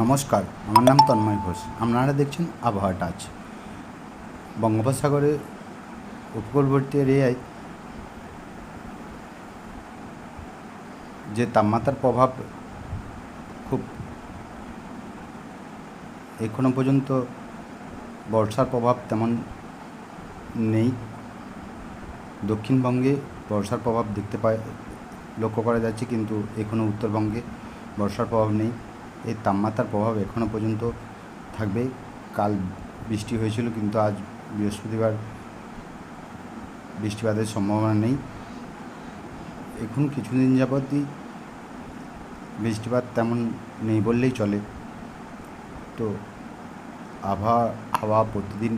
নমস্কার, আমার নাম তন্ময় ঘোষ। আপনারা দেখছেন আবহাওয়া টাচ। বঙ্গোপসাগরে উপকূলবর্তী এরিয়ায় যে তাপমাত্রার প্রভাব খুব এখনও পর্যন্ত বর্ষার প্রভাব তেমন নেই। দক্ষিণবঙ্গে বর্ষার প্রভাব দেখতে পায়, লক্ষ্য করা যাচ্ছে, কিন্তু এখনও উত্তরবঙ্গে বর্ষার প্রভাব নেই। এই তাপমাত্রার প্রভাব এখনও পর্যন্ত থাকবে কাল বৃষ্টি হয়েছিল, কিন্তু আজ বৃহস্পতিবার বৃষ্টিপাতের সম্ভাবনা নেই। এখন কিছুদিন যাবতই বৃষ্টিপাত তেমন নেই বললেই চলে। তো আবহাওয়া হাওয়া প্রতিদিন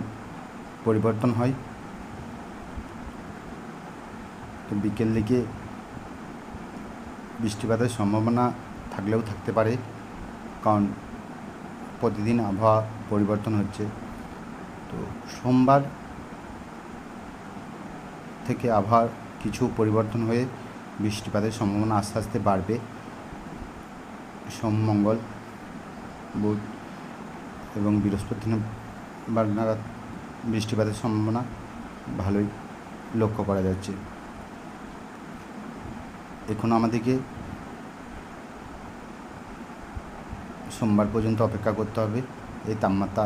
পরিবর্তন হয়। তো বিকেল দিকে বৃষ্টিপাতের সম্ভাবনা থাকলেও থাকতে পারে। কারণ প্রতিদিন আবহাওয়া পরিবর্তন হচ্ছে। তো সোমবার থেকে আবহাওয়ার কিছু পরিবর্তন হয়ে বৃষ্টিপাতের সম্ভাবনা আস্তে আস্তে বাড়বে। সোম, মঙ্গল, বুধ এবং বৃহস্পতিবার নাগাদ বৃষ্টিপাতের সম্ভাবনা ভালোই লক্ষ্য করা যাচ্ছে। এখন আমাদেরকে সোমবার পর্যন্ত অপেক্ষা করতে হবে। এই তাপমাত্রা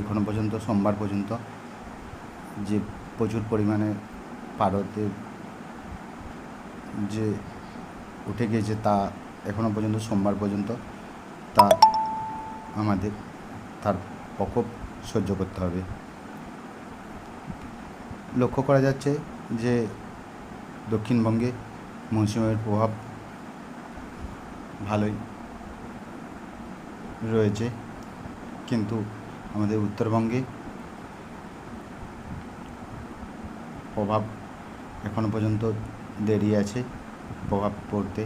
এখনও পর্যন্ত সোমবার পর্যন্ত যে প্রচুর পরিমাণে পারতে যে উঠে গিয়েছে তা এখনও পর্যন্ত সোমবার পর্যন্ত তা আমাদের তার প্রকোপ সহ্য করতে হবে। লক্ষ্য করা যাচ্ছে যে দক্ষিণবঙ্গে মৌসুমের প্রভাব ভালোই রয়েছে, কিন্তু আমাদের উত্তরবঙ্গে প্রভাব এখনও পর্যন্ত দেরি আছে, প্রভাব পড়তে।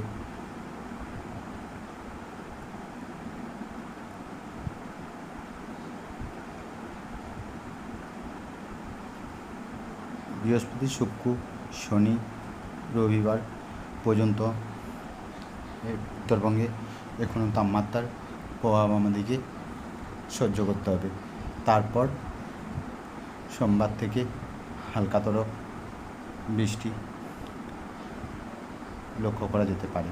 বৃহস্পতি, শুক্র, শনি, রবিবার পর্যন্ত উত্তরবঙ্গে এখনও তাপমাত্রার প্রভাব আমাদেরকে সহ্য করতে হবে। তারপর সোমবার থেকে হালকাতর বৃষ্টি লক্ষ্য করা যেতে পারে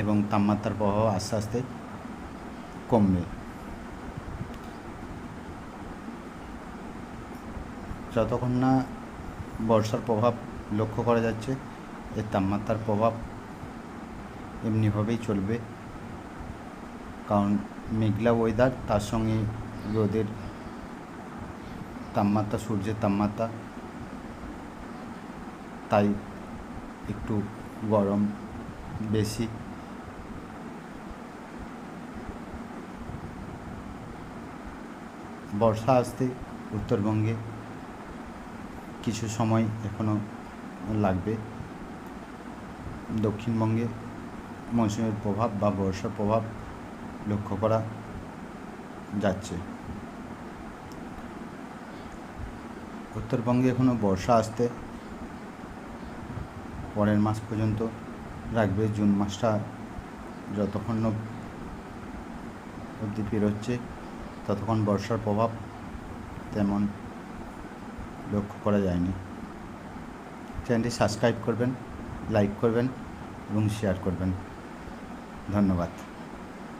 এবং তাপমাত্রার প্রভাব আস্তে আস্তে কমবে। যতক্ষণ না বর্ষার প্রভাব লক্ষ্য করা যাচ্ছে, এর তাপমাত্রার প্রভাব এমনিভাবেই চলবে। কারণ মেঘলা ওয়েদার তার সঙ্গে রোদের তাপমাত্রা, সূর্যের তাপমাত্রা, তাই একটু গরম বেশি। বর্ষা আসতে উত্তরবঙ্গে কিছু সময় এখনও লাগবে। দক্ষিণবঙ্গে মৌসুমের প্রভাব বা বর্ষার প্রভাব লক্ষ্য করা যাচ্ছে। উত্তরবঙ্গে এখনও বর্ষা আসতে পরের মাস পর্যন্ত রাখবে, জুন মাসটা যতক্ষণ অবধি পেরোচ্ছে ততক্ষণ বর্ষার প্রভাব তেমন লক্ষ্য করা যায়নি। চ্যানেলটি সাবস্ক্রাইব করবেন, লাইক করবেন এবং শেয়ার করবেন। ধন্যবাদ।